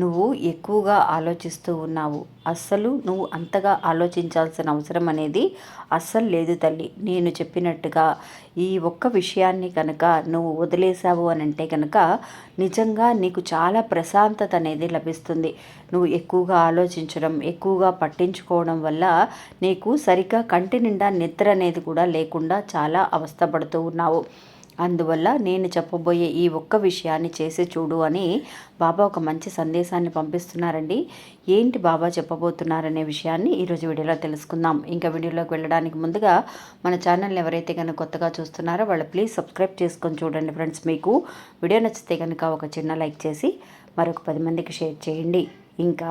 నువ్వు ఎక్కువగా ఆలోచిస్తూ ఉన్నావు. అస్సలు నువ్వు అంతగా ఆలోచించాల్సిన అవసరం అనేది అస్సలు లేదు తల్లి. నేను చెప్పినట్టుగా ఈ ఒక్క విషయాన్ని కనుక నువ్వు వదిలేసావు అని అంటే కనుక నిజంగా నీకు చాలా ప్రశాంతత అనేది లభిస్తుంది. నువ్వు ఎక్కువగా ఆలోచించడం ఎక్కువగా పట్టించుకోవడం వల్ల నీకు సరిగ్గా కంటి నిండా నిద్ర అనేది కూడా లేకుండా చాలా అవస్థపడుతూ ఉన్నావు. అందువల్ల నేను చెప్పబోయే ఈ ఒక్క విషయాన్ని చేసి చూడు అని బాబా ఒక మంచి సందేశాన్ని పంపిస్తున్నారండి. ఏంటి బాబా చెప్పబోతున్నారనే విషయాన్ని ఈరోజు వీడియోలో తెలుసుకుందాం. ఇంకా వీడియోలోకి వెళ్ళడానికి ముందుగా మన ఛానల్ని ఎవరైతే కనుక కొత్తగా చూస్తున్నారో వాళ్ళు ప్లీజ్ సబ్స్క్రైబ్ చేసుకొని చూడండి ఫ్రెండ్స్. మీకు వీడియో నచ్చితే కనుక ఒక చిన్న లైక్ చేసి మరొక పది మందికి షేర్ చేయండి. ఇంకా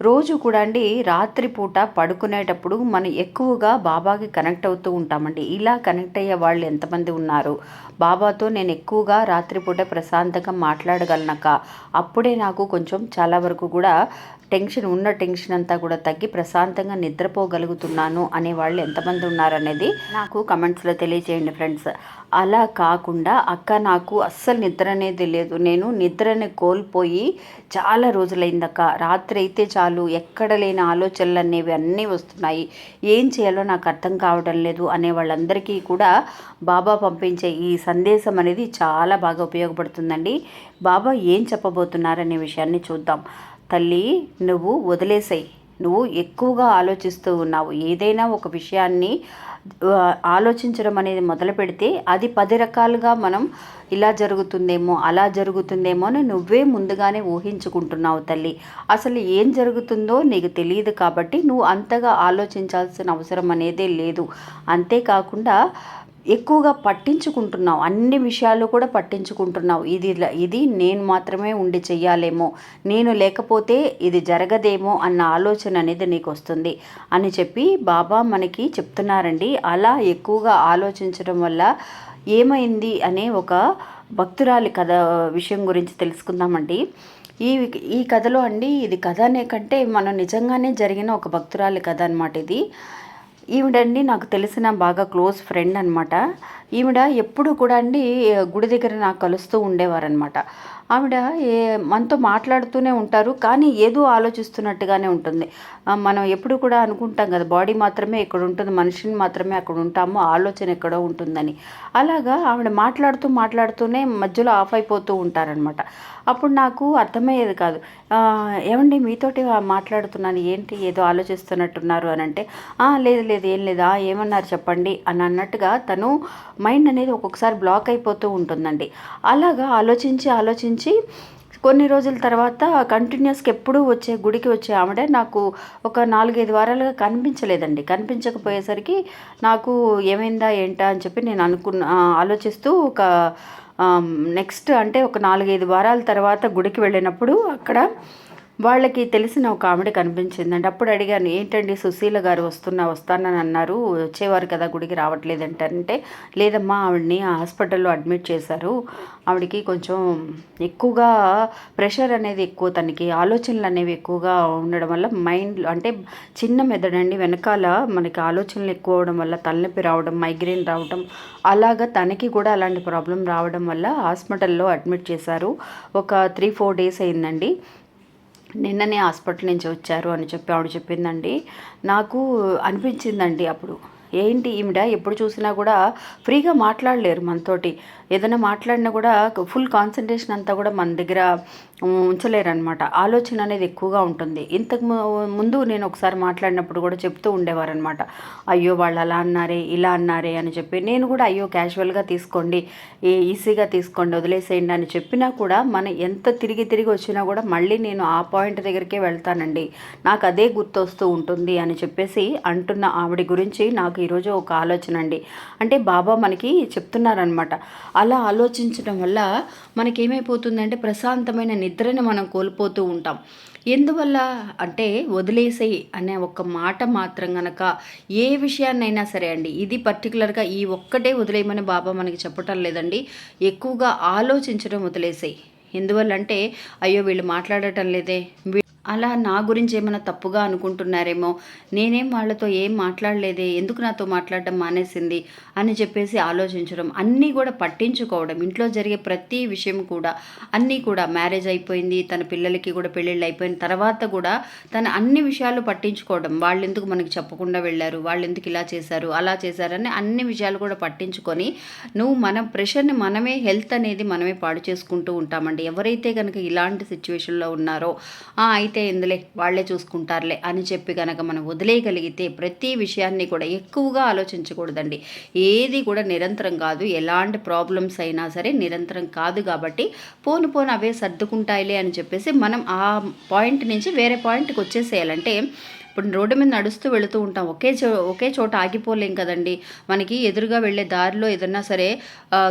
రోజు కూడా అండి రాత్రిపూట పడుకునేటప్పుడు మనం ఎక్కువగా బాబాకి కనెక్ట్ అవుతూ ఉంటామండి. ఇలా కనెక్ట్ అయ్యే వాళ్ళు ఎంతమంది ఉన్నారు? బాబాతో నేను ఎక్కువగా రాత్రిపూట ప్రశాంతంగా మాట్లాడగలనక అప్పుడే నాకు కొంచెం చాలా వరకు కూడా టెన్షన్ ఉన్న టెన్షన్ అంతా కూడా తగ్గి ప్రశాంతంగా నిద్రపోగలుగుతున్నాను అనే వాళ్ళు ఎంతమంది ఉన్నారనేది నాకు కమెంట్స్లో తెలియజేయండి ఫ్రెండ్స్. అలా కాకుండా అక్క నాకు అస్సలు నిద్ర అనేది లేదు. నేను నిద్రని కోల్పోయి చాలా రోజులైందక్క. రాత్రి అయితే చాలు ఎక్కడ లేని ఆలోచనలు అనేవి అన్నీ వస్తున్నాయి. ఏం చేయాలో నాకు అర్థం కావడం లేదు అనే వాళ్ళందరికీ కూడా బాబా పంపించే ఈ సందేశం అనేది చాలా బాగా ఉపయోగపడుతుందండి. బాబా ఏం చెప్పబోతున్నారనే విషయాన్ని చూద్దాం. తల్లి నువ్వు వదిలేసాయి. నువ్వు ఎక్కువగా ఆలోచిస్తూ ఉన్నావు. ఏదైనా ఒక విషయాన్ని ఆలోచించడం అనేది మొదలు పెడితే అది పది రకాలుగా మనం ఇలా జరుగుతుందేమో అలా జరుగుతుందేమో అని నువ్వే ముందుగానే ఊహించుకుంటున్నావు తల్లి. అసలు ఏం జరుగుతుందో నీకు తెలియదు కాబట్టి నువ్వు అంతగా ఆలోచించాల్సిన అవసరం అనేదే లేదు. అంతేకాకుండా ఎక్కువగా పట్టించుకుంటున్నావు. అన్ని విషయాలు కూడా పట్టించుకుంటున్నావు. ఇది ఇది నేను మాత్రమే ఉండి చెయ్యాలేమో నేను లేకపోతే ఇది జరగదేమో అన్న ఆలోచన అనేది నీకు వస్తుంది అని చెప్పి బాబా మనకి చెప్తున్నారండి. అలా ఎక్కువగా ఆలోచించడం వల్ల ఏమైంది అనే ఒక భక్తురాలి కథ విషయం గురించి తెలుసుకుందామండి. ఈ ఈ కథలో అండి ఇది కథ అనే కంటే మనం నిజంగానే జరిగిన ఒక భక్తురాలి కథ అనమాట ఇది. ఈవిడండి నాకు తెలిసిన బాగా క్లోజ్ ఫ్రెండ్ అనమాట ఈవిడ ఎప్పుడు కూడా అండి గుడి దగ్గర నాకు కలుస్తూ ఉండేవారనమాట ఆవిడ ఏ మనతో మాట్లాడుతూనే ఉంటారు కానీ ఏదో ఆలోచిస్తున్నట్టుగానే ఉంటుంది. మనం ఎప్పుడు కూడా అనుకుంటాం కదా బాడీ మాత్రమే ఇక్కడ ఉంటుంది మనిషిని మాత్రమే అక్కడ ఉంటాము ఆలోచన ఎక్కడో ఉంటుందని. అలాగా ఆవిడ మాట్లాడుతూ మాట్లాడుతూనే మధ్యలో ఆఫ్ అయిపోతూ ఉంటారనమాట అప్పుడు నాకు అర్థమయ్యేది కాదు. ఏమండి మీతోటి మాట్లాడుతున్నాను ఏంటి ఏదో ఆలోచిస్తున్నట్టున్నారు అని అంటే లేదు లేదు ఏం లేదా ఏమన్నారు చెప్పండి అని అన్నట్టుగా తను మైండ్ అనేది ఒక్కొక్కసారి బ్లాక్ అయిపోతూ ఉంటుందండి. అలాగా ఆలోచించి ఆలోచించి కొన్ని రోజుల తర్వాత కంటిన్యూస్కి ఎప్పుడూ వచ్చే గుడికి వచ్చే ఆవిడ నాకు ఒక నాలుగైదు వారాలుగా కనిపించలేదండి. కనిపించకపోయేసరికి నాకు ఏమైందా ఏంటా అని చెప్పి నేను అనుకున్న ఆలోచిస్తూ ఒక నెక్స్ట్ అంటే ఒక నాలుగైదు వారాల తర్వాత గుడికి వెళ్ళినప్పుడు అక్కడ వాళ్ళకి తెలిసిన ఒక ఆవిడ కనిపించిందండి. అప్పుడు అడిగాను ఏంటండి సుశీల గారు వస్తున్నా వస్తానని అన్నారు. వచ్చేవారు కదా గుడికి రావట్లేదంటారంటే లేదమ్మా ఆవిడని హాస్పిటల్లో అడ్మిట్ చేశారు. ఆవిడకి కొంచెం ఎక్కువగా ప్రెషర్ అనేది ఎక్కువ తనకి ఆలోచనలు అనేవి ఎక్కువగా ఉండడం వల్ల మైండ్ అంటే చిన్న మెదడండి. వెనకాల మనకి ఆలోచనలు ఎక్కువ అవడం వల్ల తలనొప్పి రావడం మైగ్రేన్ రావడం అలాగా తనకి కూడా అలాంటి ప్రాబ్లం రావడం వల్ల హాస్పిటల్లో అడ్మిట్ చేశారు. ఒక త్రీ ఫోర్ డేస్ అయిందండి. నిన్ననే హాస్పిటల్ నుంచి వచ్చారు అని చెప్పి ఆవిడ చెప్పిందండి. నాకు అనిపించిందండి అప్పుడు. ఏంటి ఈవిడ ఎప్పుడు చూసినా కూడా ఫ్రీగా మాట్లాడలేరు మనతోటి. ఏదైనా మాట్లాడినా కూడా ఫుల్ కాన్సన్ట్రేషన్ అంతా కూడా మన దగ్గర ఉంచలేరనమాట ఆలోచన అనేది ఎక్కువగా ఉంటుంది. ఇంతకు ముందు నేను ఒకసారి మాట్లాడినప్పుడు కూడా చెప్తూ ఉండేవారనమాట అయ్యో వాళ్ళు అలా అన్నారే ఇలా అన్నారే అని చెప్పి. నేను కూడా అయ్యో క్యాజువల్గా తీసుకోండి ఈ- ఈజీగా తీసుకోండి వదిలేసేయండి అని చెప్పినా కూడా మన ఎంత తిరిగి తిరిగి వచ్చినా కూడా మళ్ళీ నేను ఆ పాయింట్ దగ్గరికే వెళ్తానండి. నాకు అదే గుర్తొస్తూ ఉంటుంది అని చెప్పేసి అంటున్న ఆవిడ గురించి నాకు ఈరోజు ఒక ఆలోచన అండి. అంటే బాబా మనకి చెప్తున్నారనమాట అలా ఆలోచించడం వల్ల మనకేమైపోతుందంటే ప్రశాంతమైన నిద్రని మనం కోల్పోతూ ఉంటాం. ఎందువల్ల అంటే వదిలేసేయి అనే ఒక మాట మాత్రం గనక ఏ విషయాన్నైనా సరే అండి ఇది పర్టికులర్గా ఈ ఒక్కటే వదిలేయమని బాబా మనకి చెప్పటం లేదండి. ఎక్కువగా ఆలోచించడం వదిలేసేయి. ఎందువల్ల అంటే అయ్యో వీళ్ళు మాట్లాడటం లేదే అలా నా గురించి ఏమైనా తప్పుగా అనుకుంటున్నారేమో నేనేం వాళ్ళతో ఏం మాట్లాడలేదే ఎందుకు నాతో మాట్లాడడం మానేసింది అని చెప్పేసి ఆలోచించడం అన్నీ కూడా పట్టించుకోవడం. ఇంట్లో జరిగే ప్రతి విషయం కూడా అన్నీ కూడా మ్యారేజ్ అయిపోయింది తన పిల్లలకి కూడా పెళ్ళిళ్ళు అయిపోయిన తర్వాత కూడా తన అన్ని విషయాలు పట్టించుకోవడం. వాళ్ళు ఎందుకు మనకి చెప్పకుండా వెళ్ళారు వాళ్ళు ఎందుకు ఇలా చేశారు అలా చేశారని అన్ని విషయాలు కూడా పట్టించుకొని నువ్వు మన ప్రెషర్ని మనమే హెల్త్ అనేది మనమే పాడు చేసుకుంటూ ఉంటామండి. ఎవరైతే కనుక ఇలాంటి సిచ్యువేషన్లో ఉన్నారో అయితే అయితే ఇందులే వాళ్ళే చూసుకుంటారులే అని చెప్పి కనుక మనం వదిలేయగలిగితే ప్రతి విషయాన్ని కూడా ఎక్కువగా ఆలోచించకూడదండి. ఏది కూడా నిరంతరం కాదు ఎలాంటి ప్రాబ్లమ్స్ అయినా సరే నిరంతరం కాదు కాబట్టి పోను పోను అవే సర్దుకుంటాయిలే అని చెప్పేసి మనం ఆ పాయింట్ నుంచి వేరే పాయింట్కి వచ్చేసేయాలంటే ఇప్పుడు రోడ్డు మీద నడుస్తూ వెళుతూ ఉంటాం. ఒకే చో ఒకే చోట ఆగిపోలేం కదండి. మనకి ఎదురుగా వెళ్ళే దారిలో ఏదన్నా సరే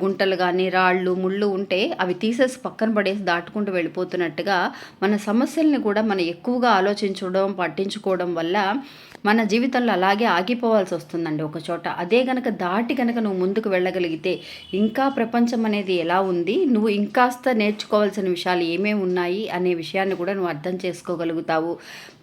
గుంటలు కానీ రాళ్ళు ముళ్ళు ఉంటే అవి తీసేసి పక్కన పడేసి దాటుకుంటూ వెళ్ళిపోతున్నట్టుగా మన సమస్యల్ని కూడా మనం ఎక్కువగా ఆలోచించడం పట్టించుకోవడం వల్ల మన జీవితంలో అలాగే ఆగిపోవాల్సి వస్తుందండి ఒక చోట. అదే గనక దాటి గనక నువ్వు ముందుకు వెళ్ళగలిగితే ఇంకా ప్రపంచం అనేది ఎలా ఉంది? నువ్వు ఇంకాస్త నేర్చుకోవాల్సిన విషయాలు ఏమేమి ఉన్నాయి? అనే విషయాన్ని కూడా నువ్వు అర్థం చేసుకోగలుగుతావు.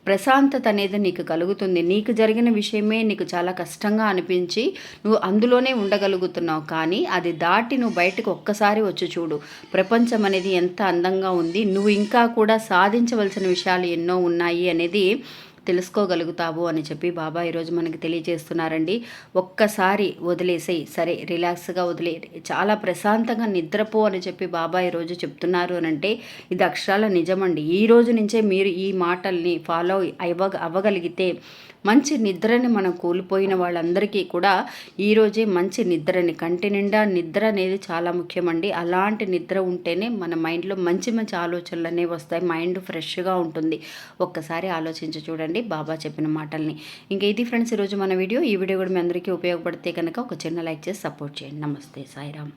ప్రశాంతత అనేది నీకు కలుగుతుంది. నీకు జరిగిన విషయమే నీకు చాలా కష్టంగా అనిపించి నువ్వు అందులోనే ఉండగలుగుతున్నావు. కానీ అది దాటి నువ్వు బయటకు ఒక్కసారి వచ్చి చూడు. ప్రపంచం అనేది ఎంత అందంగా ఉంది. నువ్వు ఇంకా కూడా సాధించవలసిన విషయాలు ఎన్నో ఉన్నాయి అనేది తెలుసుకోగలుగుతావు అని చెప్పి బాబా ఈరోజు మనకి తెలియజేస్తున్నారండి. ఒక్కసారి వదిలేసేయి సరే రిలాక్స్గా వదిలే చాలా ప్రశాంతంగా నిద్రపో అని చెప్పి బాబా ఈరోజు చెప్తున్నారు అని అంటే ఇది అక్షరాల నిజమండి. ఈ రోజు నుంచే మీరు ఈ మాటల్ని ఫాలో అవ్వ అవ్వగలిగితే మంచి నిద్రని మనం కోల్పోయిన వాళ్ళందరికీ కూడా ఈరోజే మంచి నిద్రని కంటి నిండా నిద్ర అనేది చాలా ముఖ్యమండి. అలాంటి నిద్ర ఉంటేనే మన మైండ్లో మంచి మంచి ఆలోచనలు అనేవి వస్తాయి. మైండ్ ఫ్రెష్గా ఉంటుంది. ఒక్కసారి ఆలోచించి చూడండి బాబా చెప్పిన మాటల్ని. ఇంకా ఇది ఫ్రెండ్స్ ఈరోజు మన వీడియో. ఈ వీడియో కూడా మీ అందరికీ ఉపయోగపడితే కనుక ఒక చిన్న లైక్ చేసి సపోర్ట్ చేయండి. నమస్తే సాయిరామ్.